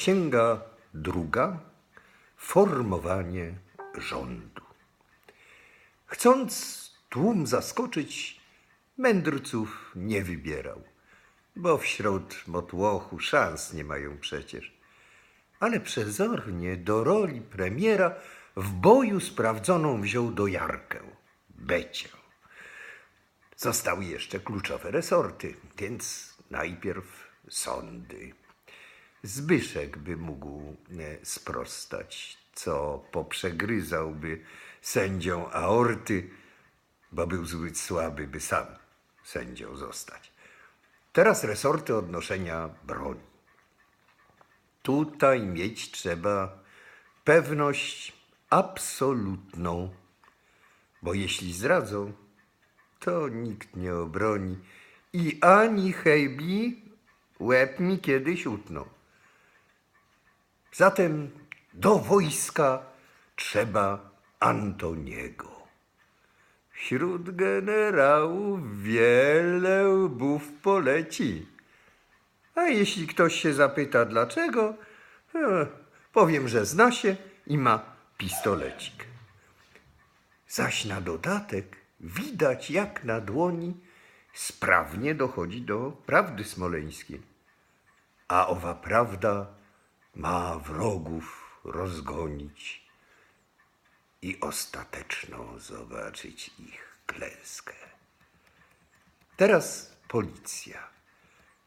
Księga druga. Formowanie rządu. Chcąc tłum zaskoczyć, mędrców nie wybierał, bo wśród motłochu szans nie mają przecież. Ale przezornie do roli premiera w boju sprawdzoną wziął dojarkę, Becię. Zostały jeszcze kluczowe resorty, więc najpierw sądy. Zbyszek by mógł e, sprostać, co poprzegryzałby sędzią aorty, bo był zbyt słaby, by sam sędzią zostać. Teraz resorty odnoszenia broni. Tutaj mieć trzeba pewność absolutną, bo jeśli zdradzą, to nikt nie obroni i ani hejbi łeb mi kiedyś utną. Zatem do wojska trzeba Antoniego. Wśród generałów wiele łbów poleci. A jeśli ktoś się zapyta dlaczego, e, powiem, że zna się i ma pistolecik. Zaś na dodatek widać jak na dłoni sprawnie dochodzi do prawdy smoleńskiej. A owa prawda ma wrogów rozgonić i ostateczną zobaczyć ich klęskę. Teraz policja.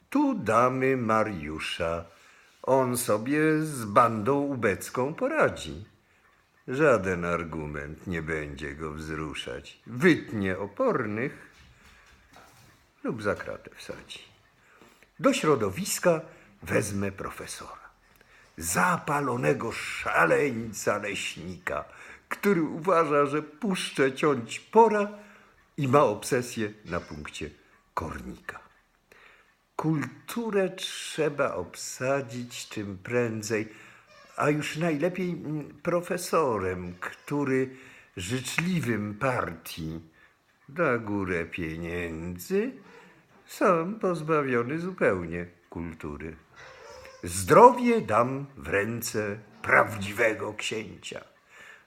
Tu damy Mariusza. On sobie z bandą ubecką poradzi. Żaden argument nie będzie go wzruszać. Wytnie opornych lub za kratę wsadzi. Do środowiska wezmę profesora. Zapalonego szaleńca leśnika, który uważa, że puszczę ciąć pora i ma obsesję na punkcie kornika. Kulturę trzeba obsadzić czym prędzej, a już najlepiej mm, profesorem, który życzliwym partii da górę pieniędzy, sam pozbawiony zupełnie kultury. Zdrowie dam w ręce prawdziwego księcia.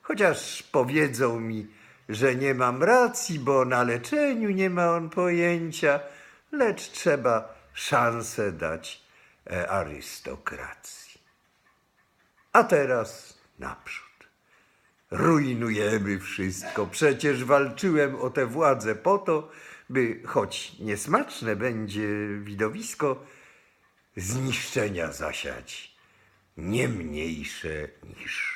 Chociaż powiedzą mi, że nie mam racji, bo na leczeniu nie ma on pojęcia, lecz trzeba szansę dać e, arystokracji. A teraz naprzód. Rujnujemy wszystko. Przecież walczyłem o tę władzę po to, by choć niesmaczne będzie widowisko, zniszczenia zasiać nie mniejsze niż